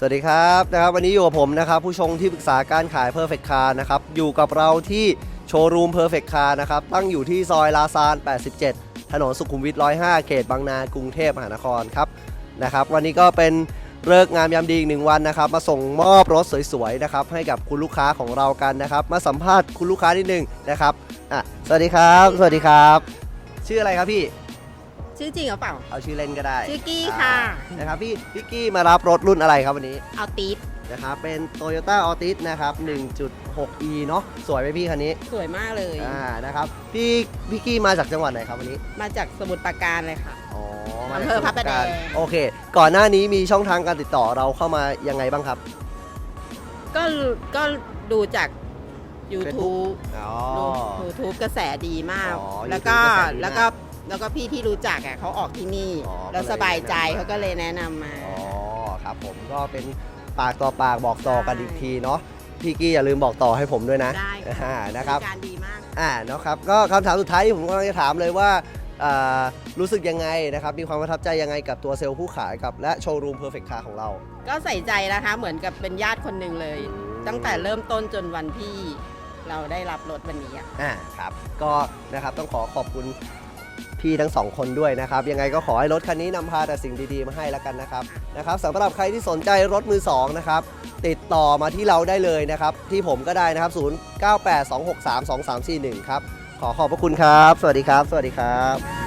สวัสดีครับนะครับวันนี้อยู่กับผมนะครับผู้ชงที่ปรึกษาการขาย Perfect Car นะครับอยู่กับเราที่โชว์รูม Perfect Car นะครับตั้งอยู่ที่ซอยลาซาน 87 ถนนสุขุมวิท 105 เขตบางนากรุงเทพมหานครครับนะครับวันนี้ก็เป็นเลิกงามยามดีอีกหนึ่งวันนะครับมาส่งมอบรถสวยๆนะครับให้กับคุณลูกค้าของเรากันนะครับ มาสัมภาษณ์คุณลูกค้านิดนึงนะครับอะสวัสดีครับ สวัสดีครับ ชื่ออะไรครับพี่ ชื่อจริงหรือเปล่า เอาชื่อเล่นก็ได้ชื่อกี้ค่ะ อ่านะครับพี่พี่กี้มารับรถรุ่นอะไรครับวันนี้เอาตีดนะครับเป็น Toyota Altis นะครับ 1.6e เนาะสวยไหมพี่คันนี้สวยมากเลย อ่านะครับพี่พี่กี้มาจากจังหวัดไหนครับวันนี้มาจากสมุทรปราการเลยค่ะ อ๋ออำเภอพระประแดงโอเค ก่อนหน้านี้มีช่องทางการติดต่อเราเข้ามายังไงบ้างครับ ก็ก็ดูจาก YouTube อ๋อ ดู YouTube กระแสดีมาก อ๋อแล้วก็ YouTube กระแสดีมาก แล้วก็ แล้วก็พี่ที่รู้จักอะเขาออกที่นี่อ๋อแล้วก็เลยสบายใจแนะนำมาเขาก็เลยแนะนำมา อ๋อครับผมก็เป็นปากต่อปากบอกต่อกันใช่อีกทีเนาะพี่กี้อย่าลืมบอกต่อให้ผมด้วยนะได้อ่านะครับบการดีมาก อ่าเนาะครับก็คำถามสุดท้ายที่ผมกำลังจะถามเลยว่าอ่ารู้สึกยังไงนะครับ มีความประทับใจยังไงกับตัวเซลล์ผู้ขายกับและโชว์รูมเพอร์เฟกต์คาของเรา ก็ใส่ใจนะคะ เหมือนกับเป็นญาติคนหนึ่งเลย ตั้งแต่เริ่มต้นจนวันที่เราได้รับรถวันนี้อะ อ่าครับก็นะครับต้องขอขอบคุณ พี่ทั้งสองคนด้วยนะครับ ยังไงก็ขอให้รถคันนี้นำพาแต่สิ่งดีๆมาให้แล้วกันนะครับนะครับสำหรับใครที่สนใจรถมือสองนะครับติดต่อมาที่เราได้เลยนะครับ ที่ผมก็ได้นะครับ 0982632341 ครับ ขอขอบพระคุณครับ สวัสดีครับ สวัสดีครับ